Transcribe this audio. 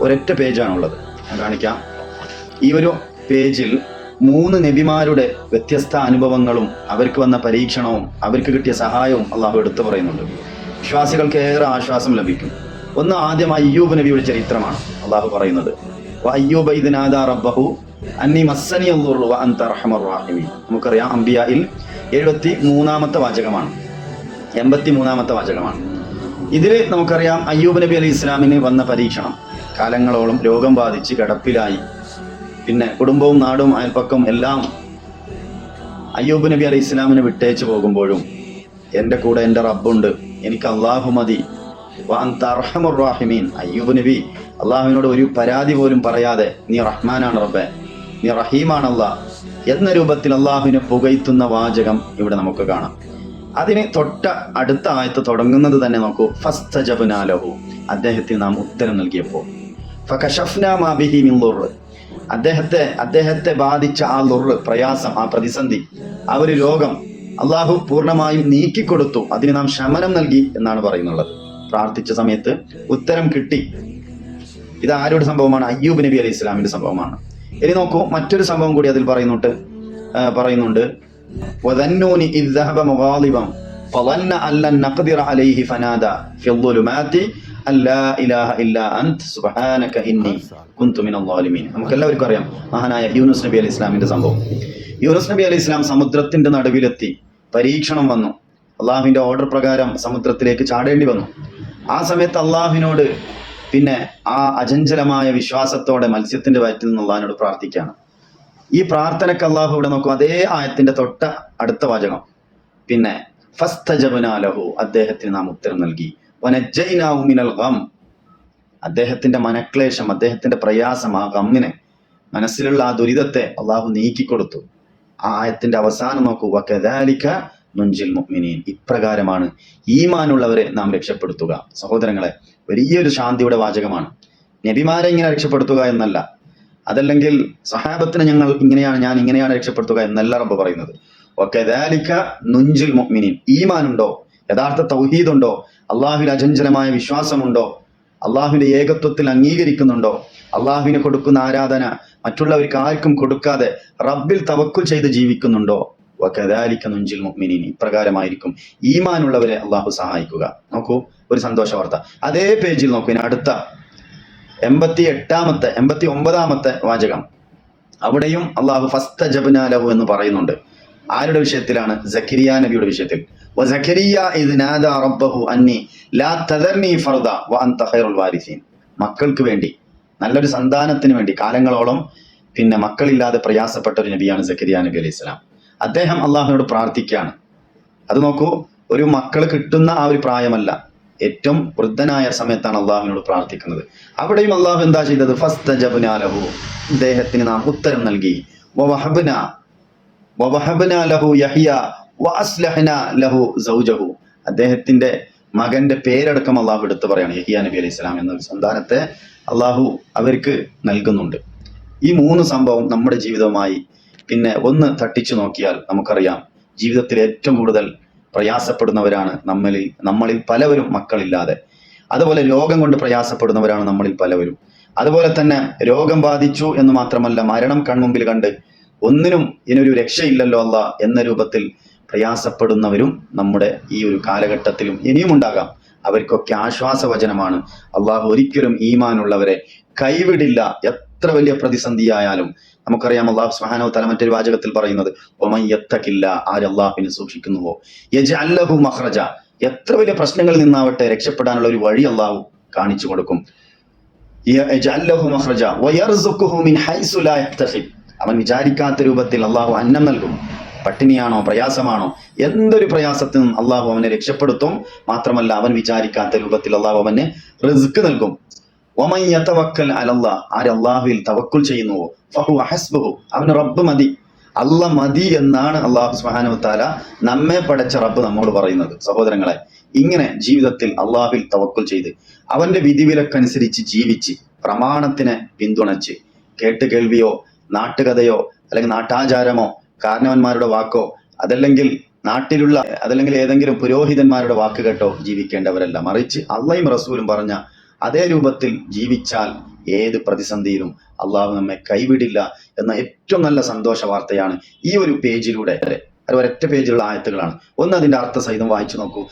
ഒരൊറ്റ പേജാണുള്ളത്. ഞാൻ കാണിക്കാം. ഈ ഒരു പേജിൽ മൂന്ന് നബിമാരുടെ വ്യത്യസ്ത അനുഭവങ്ങളും അവർക്ക് വന്ന പരീക്ഷണവും അവർക്ക് കിട്ടിയ സഹായവും അള്ളാഹു എടുത്തു പറയുന്നുണ്ട്. വിശ്വാസികൾക്ക് ഏറെ ആശ്വാസം ലഭിക്കും. ഒന്ന് ആദ്യമായി അയ്യൂബ് നബിയുടെ ചരിത്രമാണ് അള്ളാഹു പറയുന്നത്. "വ അയ്യൂബ ഇദ് റബ്ബഹു അന്നി മസ്സനി നമുക്കറിയാം അംബിയയിൽ എഴുപത്തി മൂന്നാമത്തെ വാചകമാണ്. എൺപത്തി മൂന്നാമത്തെ വാചകമാണ്. ഇതിൽ നമുക്കറിയാം അയ്യൂബ് നബി അലി ഇസ്ലാമിന് വന്ന പരീക്ഷണം. കാലങ്ങളോളം രോഗം ബാധിച്ച് കിടപ്പിലായി. പിന്നെ കുടുംബവും നാടും അയൽപ്പക്കം എല്ലാം അയ്യൂബ് നബി അലൈഹി ഇസ്ലാമിനെ വിട്ടേച്ച് പോകുമ്പോഴും എന്റെ കൂടെ എന്റെ റബ്ബുണ്ട്. എനിക്ക് അള്ളാഹു മതി. റാഹിമീൻ. അയ്യൂബ് നബി അള്ളാഹുവിനോട് ഒരു പരാതി പോലും പറയാതെ നീ റഹ്മാനാണ് റബ്ബെ. നീ റഹീമാണല്ല. എന്ന രൂപത്തിൽ അള്ളാഹുവിനെ പുകയ്ത്തുന്ന വാചകം ഇവിടെ നമുക്ക് കാണാം. അതിനെ തൊട്ട അടുത്ത ആയത്ത് തുടങ്ങുന്നത് തന്നെ നോക്കൂ. ഫസ്തജബ്നാലഹു അദ്ദേഹത്തിന് നാം ഉത്തരം നൽകിയപ്പോൾ. അദ്ദേഹത്തെ അദ്ദേഹത്തെ ബാധിച്ച ആ ലുറ് പ്രയാസം ആ പ്രതിസന്ധി ആ ഒരു രോഗം അള്ളാഹു പൂർണമായും നീക്കിക്കൊടുത്തു. അതിന് നാം ശമനം നൽകി എന്നാണ് പറയുന്നുള്ളത്. പ്രാർത്ഥിച്ച സമയത്ത് ഉത്തരം കിട്ടി. ഇത് ആരുടെ സംഭവമാണ്? അയ്യൂബ് നബി അലൈഹി ഇസ്ലാമിന്റെ സംഭവമാണ്. ഇനി നോക്കൂ മറ്റൊരു സംഭവം കൂടി അതിൽ പറയുന്നുണ്ട്. പറയുന്നുണ്ട്. പറയുന്നുണ്ട് നമുക്കെല്ലാവർക്കും അറിയാം മഹാനായ യൂനുസ് നബി അലി ഇസ്ലാമിന്റെ സംഭവം. യൂനുസ് നബി അലി ഇസ്ലാം സമുദ്രത്തിന്റെ നടുവിലെത്തി പരീക്ഷണം വന്നു. അള്ളാഹുവിന്റെ ഓർഡർ പ്രകാരം സമുദ്രത്തിലേക്ക് ചാടേണ്ടി വന്നു. ആ സമയത്ത് അള്ളാഹുവിനോട് പിന്നെ ആ അചഞ്ചലമായ വിശ്വാസത്തോടെ മത്സ്യത്തിന്റെ വയറ്റിൽ നിന്ന് അള്ളാഹിനോട് പ്രാർത്ഥിക്കുകയാണ്. ഈ പ്രാർത്ഥനക്ക് അള്ളാഹു ഇവിടെ നോക്കും. അതേ ആയത്തിന്റെ തൊട്ട അടുത്ത വാചകം. പിന്നെ ഫസ്തജബനാലഹു അദ്ദേഹത്തിന് നാം ഉത്തരം നൽകി. വനജ്ജൈനാഹു മിനൽ ഗം. അദ്ദേഹത്തിന്റെ മനക്ലേശം അദ്ദേഹത്തിന്റെ പ്രയാസം ആ ഗമ്മിനെ മനസ്സിലുള്ള ആ ദുരിതത്തെ അള്ളാഹു നീക്കിക്കൊടുത്തു. ആ ആയത്തിന്റെ അവസാനം നോക്കൂ വകദാലിക നുഞ്ചിൽ മുഗ്മിനീൻ ഇപ്രകാരമാണ് ഈമാനുള്ളവരെ നാം രക്ഷപ്പെടുത്തുക. സഹോദരങ്ങളെ വലിയൊരു ശാന്തിയുടെ വാചകമാണ്. നബിമാരെ ഇങ്ങനെ രക്ഷപ്പെടുത്തുക എന്നല്ല. അതല്ലെങ്കിൽ സഹാബത്തിനെ ഞങ്ങൾ ഇങ്ങനെയാണ് ഞാൻ ഇങ്ങനെയാണ് രക്ഷപ്പെടുത്തുക എന്നല്ല റബ്ബ് പറയുന്നത്. ഒക്കെദാലിക്ക നുഞ്ചിൽ മുഅ്മിനീൻ. ഈമാനുണ്ടോ? യഥാർത്ഥ തൗഹീദുണ്ടോ? അള്ളാഹുവിൽ അചഞ്ചലമായ വിശ്വാസമുണ്ടോ? അള്ളാഹുവിന്റെ ഏകത്വത്തിൽ അംഗീകരിക്കുന്നുണ്ടോ? അള്ളാഹുവിന് കൊടുക്കുന്ന ആരാധന മറ്റുള്ളവർക്ക് ആർക്കും കൊടുക്കാതെ റബ്ബിൽ തവക്കു ചെയ്ത് ജീവിക്കുന്നുണ്ടോ? വകദാലിക നുഞ്ചിൽ മുഅ്മിനീൻ. ഇപ്രകാരമായിരിക്കും ഈമാനുള്ളവരെ അള്ളാഹു സഹായിക്കുക. നോക്കൂ ഒരു സന്തോഷ വാർത്ത. അതേ പേജിൽ നോക്കൂ ഇനി അടുത്ത എൺപത്തി എട്ടാമത്തെ എൺപത്തി ഒമ്പതാമത്തെ വാചകം. അവിടെയും അള്ളാഹു ഫസ്ത ജബ്നാലഹു എന്ന് പറയുന്നുണ്ട്. ആരുടെ വിഷയത്തിലാണ്? സക്കരിയ നബിയുടെ വിഷയത്തിൽ. മക്കൾക്ക് വേണ്ടി നല്ലൊരു സന്താനത്തിന് വേണ്ടി കാലങ്ങളോളം പിന്നെ മക്കളില്ലാതെ പ്രയാസപ്പെട്ട ഒരു നബിയാണ് സക്കരിയ നബി അലൈഹി സ്വലാം. അദ്ദേഹം അള്ളാഹുനോട് പ്രാർത്ഥിക്കുകയാണ്. അത് നോക്കൂ ഒരു മക്കൾ കിട്ടുന്ന ആ ഒരു പ്രായമല്ല. ഏറ്റവും വൃദ്ധനായ സമയത്താണ് അള്ളാഹുവിനോട് പ്രാർത്ഥിക്കുന്നത്. അവിടെയും അള്ളാഹു എന്താ ചെയ്തത്? ഫസ്ത ജബുനാലഹു അദ്ദേഹത്തിന് നാം ഉത്തരം നൽകി. ലഹു ലഹു അദ്ദേഹത്തിന്റെ മകന്റെ പേരടക്കം അള്ളാഹു എടുത്ത് പറയാണ് യഹിയ നബി അലൈഹി സ്വലാം എന്ന സന്താനത്തെ അള്ളാഹു അവർക്ക് നൽകുന്നുണ്ട്. ഈ മൂന്ന് സംഭവം നമ്മുടെ ജീവിതവുമായി പിന്നെ ഒന്ന് തട്ടിച്ചു നോക്കിയാൽ നമുക്കറിയാം ജീവിതത്തിൽ ഏറ്റവും കൂടുതൽ പ്രയാസപ്പെടുന്നവരാണ് നമ്മളിൽ നമ്മളിൽ പലവരും മക്കളില്ലാതെ. അതുപോലെ രോഗം കൊണ്ട് പ്രയാസപ്പെടുന്നവരാണ് നമ്മളിൽ പലവരും. അതുപോലെ തന്നെ രോഗം ബാധിച്ചു എന്ന് മാത്രമല്ല മരണം കൺമുമ്പിൽ കണ്ട് ഒന്നിനും ഇതിനൊരു രക്ഷയില്ലല്ലോ അല്ല എന്ന രൂപത്തിൽ പ്രയാസപ്പെടുന്നവരും നമ്മുടെ ഈ ഒരു കാലഘട്ടത്തിലും ഇനിയും ഉണ്ടാകാം. അവർക്കൊക്കെ ആശ്വാസവചനമാണ്. അള്ളാഹു ഒരിക്കലും ഈമാനുള്ളവരെ കൈവിടില്ല. എത്ര വലിയ പ്രതിസന്ധിയായാലും. നമുക്കറിയാം അള്ളാഹു സുഹാനോ തല മറ്റൊരു വാചകത്തിൽ പറയുന്നത് ഒമയ്യത്തക്കില്ല ആര് അള്ളാഹുവിനെ സൂക്ഷിക്കുന്നുവോ? യജ അല്ലഹു മഹ്റജ എത്ര വലിയ പ്രശ്നങ്ങളിൽ നിന്നാവട്ടെ രക്ഷപ്പെടാനുള്ള ഒരു വഴി അള്ളാഹു കാണിച്ചു കൊടുക്കും. അവൻ വിചാരിക്കാത്ത രൂപത്തിൽ അള്ളാഹു അന്നം നൽകും. പട്ടിണിയാണോ പ്രയാസമാണോ എന്തൊരു പ്രയാസത്തിൽ നിന്നും അള്ളാഹു അവനെ രക്ഷപ്പെടുത്തും. മാത്രമല്ല അവൻ വിചാരിക്കാത്ത രൂപത്തിൽ അള്ളാഹു അവന് റിസ്ക് നൽകും. ഒമയ്യത്തവക്കൽ അലല്ലാ ആര് അള്ളാഹുവിൽ തവക്കുൽ ചെയ്യുന്നുവോ? ഫഹു അഹസ്ബഹു അവന് റബ്ബ് മതി. അല്ല മതി എന്നാണ് അള്ളാഹു സുബ്ഹാനഹു താല നമ്മെ പടച്ച റബ്ബ് നമ്മോട് പറയുന്നത്. സഹോദരങ്ങളെ ഇങ്ങനെ ജീവിതത്തിൽ അള്ളാഹുവിൽ തവക്കുൽ ചെയ്ത് അവന്റെ വിധിവിലക്കനുസരിച്ച് ജീവിച്ച് പ്രമാണത്തിനെ പിന്തുണച്ച് കേട്ട് കേൾവിയോ നാട്ടുകഥയോ അല്ലെങ്കിൽ നാട്ടാചാരമോ കാരണവന്മാരുടെ വാക്കോ അതല്ലെങ്കിൽ നാട്ടിലുള്ള അതല്ലെങ്കിൽ ഏതെങ്കിലും പുരോഹിതന്മാരുടെ വാക്ക് കേട്ടോ ജീവിക്കേണ്ടവരല്ല. മറിച്ച് അള്ളയും റസൂലും പറഞ്ഞ അതേ രൂപത്തിൽ ജീവിച്ചാൽ ഏത് പ്രതിസന്ധിയിലും അള്ളാഹു നമ്മെ കൈവിടില്ല എന്ന ഏറ്റവും നല്ല സന്തോഷ വാർത്തയാണ് ഈ ഒരു പേജിലൂടെ. അത് ഒരൊറ്റ പേജിലുള്ള ആയത്തുകളാണ്. ഒന്ന് അതിന്റെ അർത്ഥസഹിതം വായിച്ചു നോക്കൂ.